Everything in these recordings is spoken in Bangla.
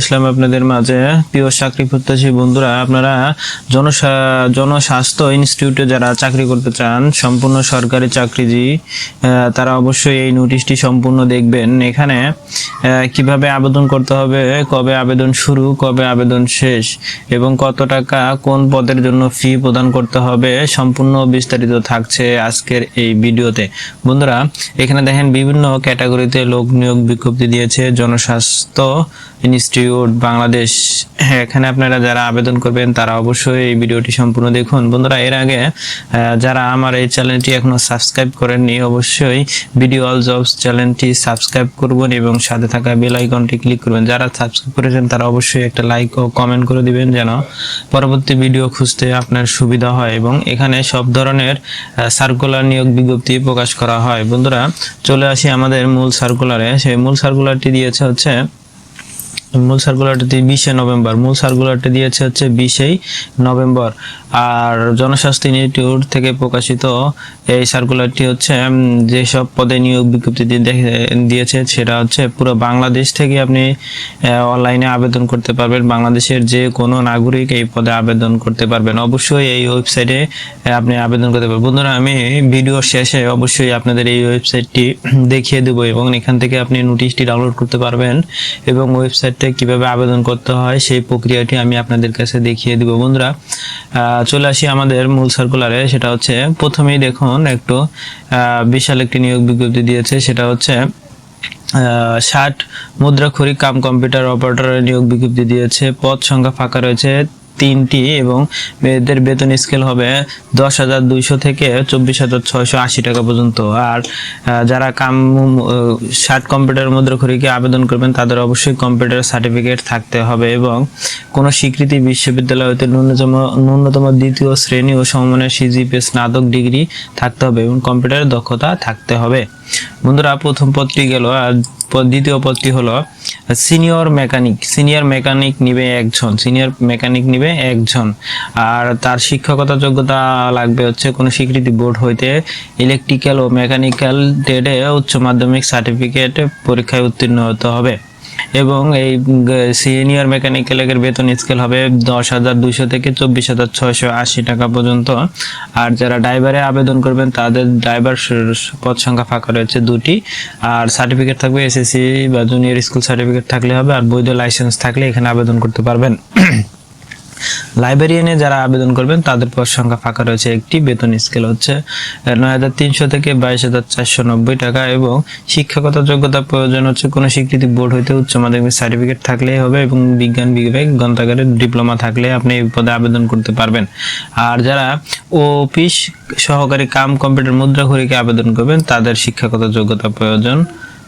ইসলাম আপনাদের মাঝে। প্রিয় চাকরি প্রত্যাশী বন্ধুরা, আপনারা জনস্বাস্থ্য ইনস্টিটিউটে যারা চাকরি করতে চান, সম্পূর্ণ সরকারি চাকরিজীবী তারা অবশ্যই এই নোটিশটি সম্পূর্ণ দেখবেন। এখানে কীভাবে আবেদন করতে হবে, কবে আবেদন শুরু, কবে আবেদন শেষ, এবং কত টাকা কোন পদের জন্য ফি প্রদান করতে হবে, সম্পূর্ণ বিস্তারিত থাকছে আজকের এই ভিডিওতে। বন্ধুরা, এখানে দেখেন বিভিন্ন ক্যাটাগরিতে লোক নিয়োগ বিজ্ঞপ্তি দিয়েছে। জনস্বাস্থ্য ইনস্টিটিউট বাংলাদেশ হ্যাঁ, এখানে আপনারা যারা আবেদন করবেন তারা অবশ্যই এই ভিডিওটি সম্পূর্ণ দেখুন। বন্ধুরা এর আগে যারা আমার এই চ্যানেলটি এখনও সাবস্ক্রাইব করেননি অবশ্যই ভিডিও অল জবস চ্যানেলটি সাবস্ক্রাইব করবেন এবং সাথে থাকা বেল আইকনটি ক্লিক করবেন। যারা সাবস্ক্রাইব করেছেন তারা অবশ্যই একটা লাইক ও কমেন্ট করে দিবেন যেন পরবর্তী ভিডিও খুঁজতে আপনার সুবিধা হয় এবং এখানে সব ধরনের সার্কুলার নিয়োগ বিজ্ঞপ্তি প্রকাশ করা হয়। বন্ধুরা চলে আসি আমাদের মূল সার্কুলারে সেই মূল সার্কুলারটি দিয়েছে হচ্ছে মূল সার্কুলারটি বিশে নভেম্বর। মূল সার্কুলারটি দিয়েছে হচ্ছে বিশেই নভেম্বর। আর জনস্বাস্থ্য ইনস্টিটিউট থেকে প্রকাশিত এই সার্কুলারটি হচ্ছে যেসব পদে নিয়োগ বিজ্ঞপ্তি দিয়েছে, সেটা হচ্ছে পুরো বাংলাদেশ থেকে আপনি অনলাইনে আবেদন করতে পারবেন। বাংলাদেশের যে কোনো নাগরিক এই পদে আবেদন করতে পারবেন। অবশ্যই এই ওয়েবসাইটে আপনি আবেদন করতে পারবেন। বন্ধুরা, আমি ভিডিও শেষে অবশ্যই আপনাদের এই ওয়েবসাইটটি দেখিয়ে দেবো এবং এখান থেকে আপনি নোটিশটি ডাউনলোড করতে পারবেন এবং ওয়েবসাইটে কীভাবে আবেদন করতে হয়, সেই প্রক্রিয়াটি আমি আপনাদের কাছে দেখিয়ে দিব। বন্ধুরা চলে আসি আমাদের মূল সার্কুলারে সেটা হচ্ছে, প্রথমেই দেখুন, একটু বিশাল একটি নিয়োগ বিজ্ঞপ্তি দিয়েছে। সেটা হচ্ছে ষাট মুদ্রাক্ষরিক কাম কম্পিউটার অপারেটরের নিয়োগ বিজ্ঞপ্তি দিয়েছে। পদ সংখ্যা ফাঁকা রয়েছে তিনটি এবং এদের বেতন স্কেল হবে দশ হাজার দুইশো থেকে চব্বিশ হাজার ছয়শো আশি টাকা পর্যন্ত। আর যারা কাম ষাট কম্পিউটার মুদ্রাক্ষরীকে আবেদন করবেন, তাদের অবশ্যই কম্পিউটার সার্টিফিকেট থাকতে হবে এবং কোনো স্বীকৃতি বিশ্ববিদ্যালয় হতে ন্যূনতম ন্যূনতম দ্বিতীয় শ্রেণি ও সমমানের সিজিপি স্নাতক ডিগ্রি থাকতে হবে এবং কম্পিউটারের দক্ষতা থাকতে হবে। বন্ধুরা, প্রথম পদটি গেল আর দ্বিতীয় পদটি হলো সিনিয়র মেকানিক। সিনিয়র মেকানিক নিবে একজন। সিনিয়র মেকানিক নিবে একজন। আর তার শিক্ষকতা যোগ্যতা লাগবে হচ্ছে কোনো স্বীকৃতি বোর্ড হইতে ইলেকট্রিক্যাল ও মেকানিক্যাল ট্রেডে উচ্চ মাধ্যমিক সার্টিফিকেট পরীক্ষায় উত্তীর্ণ হতে হবে। এবং এই সিনিয়র মেকানিক্যাল এর বেতন স্কেল হবে দশ হাজার দুইশো থেকে চব্বিশ হাজার ছয়শো আশি টাকা পর্যন্ত। আর যারা ড্রাইভারে আবেদন করবেন, তাদের ড্রাইভার পদ সংখ্যা ফাঁকা রয়েছে দুটি। আর সার্টিফিকেট থাকবে এসএসসি বা জুনিয়র স্কুল সার্টিফিকেট থাকলে হবে, আর বৈধ লাইসেন্স থাকলে এখানে আবেদন করতে পারবেন। লাইব্রেরিয়ানে যারা আবেদন করবেন, তাদের পদ সংখ্যা ফাঁকা রয়েছে একটি। বেতন স্কেল হচ্ছে নয় হাজার তিনশো থেকে বাইশ হাজার চারশো নব্বই টাকা এবং শিক্ষাগত যোগ্যতা প্রয়োজন হচ্ছে কোনো স্বীকৃতি বোর্ড হইতে উচ্চ মাধ্যমিক সার্টিফিকেট থাকলেই হবে এবং বিজ্ঞান বিভাগ গ্রন্থাগারের ডিপ্লোমা থাকলে আপনি এই পদে আবেদন করতে পারবেন। আর যারা অফিস সহকারী কাম, কম্পিউটার, মুদ্রা মুদ্রাঘড়িকে আবেদন করবেন, তাদের শিক্ষাগত যোগ্যতা প্রয়োজন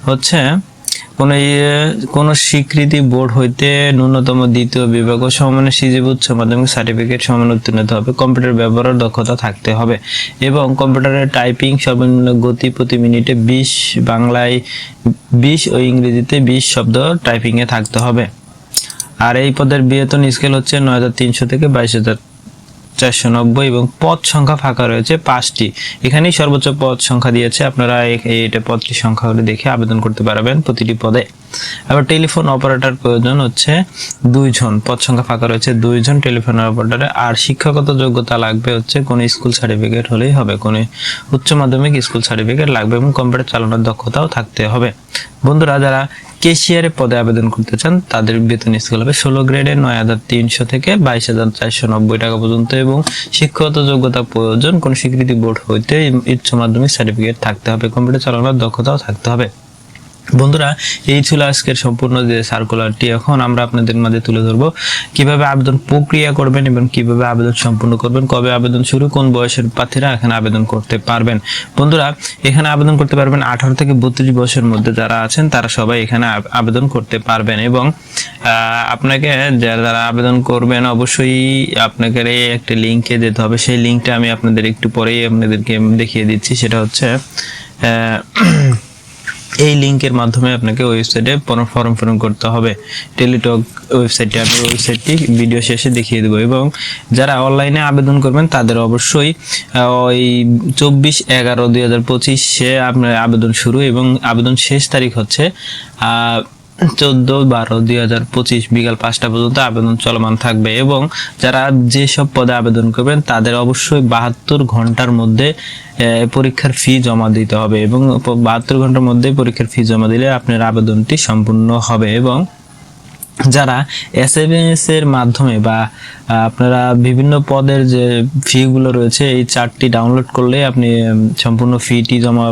হচ্ছে কোন কোন স্বীকৃতি বোর্ড হইতে ন্যূনতম দ্বিতীয় বিভাগ ও সমানের সিজিব উচ্চ মাধ্যমিক সার্টিফিকেট সমান উত্তীর্ণ হতে হবে। কম্পিউটার ব্যবহারের দক্ষতা থাকতে হবে। এবং কম্পিউটারের টাইপিং সর্বনিম্ন গতি প্রতি মিনিটে বিশ বাংলায় বিশ ও ইংরেজিতে বিশ শব্দ টাইপিংয়ে থাকতে হবে। আর এই পদের বেতন স্কেল হচ্ছে নয় হাজার তিনশো থেকে বাইশ হাজার চারশো নব্বই এবং পদ সংখ্যা ফাঁকা রয়েছে পাঁচটি। এখানেই সর্বোচ্চ পদ সংখ্যা দিয়েছে, আপনারা এটা পদটি সংখ্যাগুলি দেখে আবেদন করতে পারবেন প্রতিটি পদে। আবার টেলিফোন অপারেটর প্রয়োজন হচ্ছে দুইজন। পদ সংখ্যা ফাঁকা রয়েছে, দুইজন টেলিফোন অপারেটরে। আর শিক্ষাগত যোগ্যতা লাগবে হচ্ছে কোনো স্কুল সার্টিফিকেট হলেই হবে, কোনো উচ্চ মাধ্যমিক স্কুল সার্টিফিকেট লাগবে এবং কম্পিউটার চালানোর দক্ষতাও থাকতে হবে। বন্ধুরা, যারা কেশিয়ারে পদে আবেদন করতে চান, তাদের বেতন স্কেল হবে ষোলো গ্রেডে নয় হাজার তিনশো থেকে বাইশ হাজার চারশো নব্বই টাকা পর্যন্ত এবং শিক্ষাগত যোগ্যতা প্রয়োজন, কোন স্বীকৃতি বোর্ড হইতে উচ্চ মাধ্যমিক সার্টিফিকেট থাকতে হবে, কম্পিউটার চালানোর দক্ষতাও থাকতে হবে। বন্ধুরা, এই ছিল আজকের সম্পূর্ণ যে সার্কুলারটি এখন আমরা আপনাদের মাঝে তুলে ধরবো কীভাবে আবেদন প্রক্রিয়া করবেন এবং কীভাবে আবেদন সম্পূর্ণ করবেন, কবে আবেদন শুরু, কোন বয়সের প্রার্থীরা এখানে আবেদন করতে পারবেন। বন্ধুরা, এখানে আবেদন করতে পারবেন আঠারো থেকে বত্রিশ বছরের মধ্যে যারা আছেন, তারা সবাই এখানে আবেদন করতে পারবেন এবং আপনাকে যারা আবেদন করবেন অবশ্যই আপনাকে এই একটা লিঙ্কে যেতে হবে। সেই লিঙ্কটা আমি আপনাদের একটু পরেই আপনাদেরকে দেখিয়ে দিচ্ছি। সেটা হচ্ছে এই লিঙ্কের মাধ্যমে আপনাকে ওয়েবসাইটে ফর্ম পূরণ করতে হবে। টেলিটক ওয়েবসাইটে আমি ওয়েবসাইটটি ভিডিও শেষে দেখিয়ে দেবো এবং যারা অনলাইনে আবেদন করবেন, তাদের অবশ্যই ওই চব্বিশ এগারো দুই হাজার পঁচিশে আপনার আবেদন শুরু এবং আবেদন শেষ তারিখ হচ্ছে চোদ্দ বারো দুই হাজার পঁচিশ বিকাল পাঁচটা পর্যন্ত আবেদন চলমান থাকবে এবং যারা যেসব পদে আবেদন করবেন, তাদের অবশ্যই বাহাত্তর ঘণ্টার মধ্যে পরীক্ষার ফি জমা দিতে হবে এবং বাহাত্তর ঘণ্টার মধ্যে পরীক্ষার ফি জমা দিলে আপনার আবেদনটি সম্পূর্ণ হবে এবং যারা এস এর মাধ্যমে বা আপনারা বিভিন্ন পদের যে ফিগুলো রয়েছে, এই চার্টটি ডাউনলোড করলে আপনি সম্পূর্ণ ফিটি জমা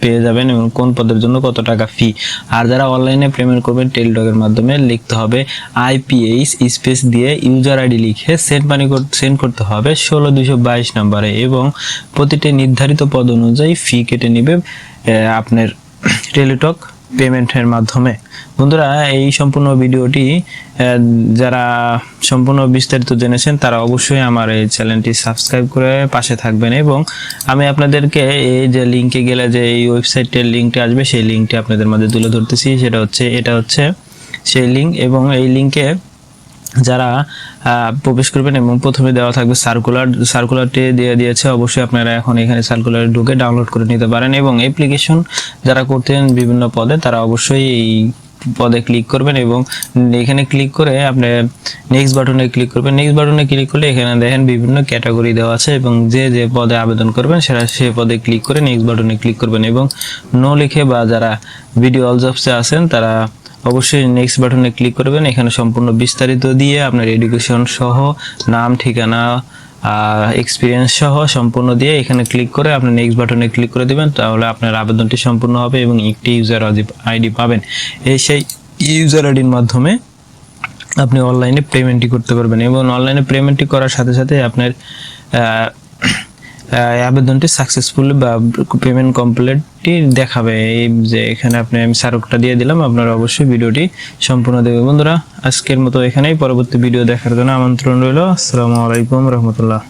পেয়ে যাবেন এবং কোন পদের জন্য কত টাকা ফি আর যারা অনলাইনে পেমেন্ট করবেন টেলিটকের মাধ্যমে লিখতে হবে আইপিএইচ স্পেস দিয়ে ইউজার আইডি লিখে সেন্ড মানি সেন্ড করতে হবে ষোলো দুশো বাইশ নাম্বারে এবং প্রতিটি নির্ধারিত পদ অনুযায়ী ফি কেটে নেবে আপনার টেলিটক পেমেন্টের মাধ্যমে। বন্ধুরা, এই সম্পূর্ণ ভিডিওটি যারা সম্পূর্ণ বিস্তারিত জেনেছেন, তারা অবশ্যই আমার এই চ্যানেলটি সাবস্ক্রাইব করে পাশে থাকবেন এবং আমি আপনাদেরকে এই যে লিঙ্কে গেলে যে এই ওয়েবসাইটের লিঙ্কটি আসবে, সেই লিঙ্কটি আপনাদের মাঝে তুলে ধরতেছি। সেটা হচ্ছে, এটা হচ্ছে সেই লিঙ্ক এবং এই লিঙ্কে যারা প্রবেশ করবেন এবং প্রথমে দেওয়া থাকবে সার্কুলার সার্কুলারটি দিয়ে দিয়েছে। অবশ্যই আপনারা এখন এখানে সার্কুলারে ঢুকে ডাউনলোড করে নিতে পারেন এবং অ্যাপ্লিকেশন যারা করতেন বিভিন্ন পদে, তারা অবশ্যই এই পদে ক্লিক করবেন এবং এখানে ক্লিক করে আপনি নেক্সট বাটনে ক্লিক করবেন। নেক্সট বাটনে ক্লিক করলে এখানে দেখেন বিভিন্ন ক্যাটাগরি দেওয়া আছে এবং যে যে পদে আবেদন করবেন সেটা সে পদে ক্লিক করে নেক্সট বাটনে ক্লিক করবেন এবং নো লিখে বা যারা ভিডিও অল জবসে আছেন, তারা অবশ্যই নেক্সট বাটনে ক্লিক করবেন। এখানে সম্পূর্ণ বিস্তারিত দিয়ে আপনার এডুকেশন সহ, নাম, ঠিকানা এক্সপিরিয়েন্স সহ সম্পূর্ণ দিয়ে এখানে ক্লিক করে আপনি নেক্সট বাটনে ক্লিক করে দিবেন, তাহলে আপনার আবেদনটি সম্পূর্ণ হবে এবং একটি ইউজার আইডি পাবেন। এই সেই ইউজার আইডির মাধ্যমে আপনি অনলাইনে পেমেন্টটি করতে পারবেন এবং অনলাইনে পেমেন্টটি করার সাথে সাথে আপনার আবেদনটি সাকসেসফুল বা পেমেন্ট কমপ্লিটটি দেখাবে। এই যে এখানে আপনি, আমি সারুকটা দিয়ে দিলাম, আপনারা অবশ্যই ভিডিওটি সম্পূর্ণ দেবে বন্ধুরা, আজকের মতো এখানেই। পরবর্তী ভিডিও দেখার জন্য আমন্ত্রণ রইল। আসসালামু আলাইকুম রহমতুল্লাহ।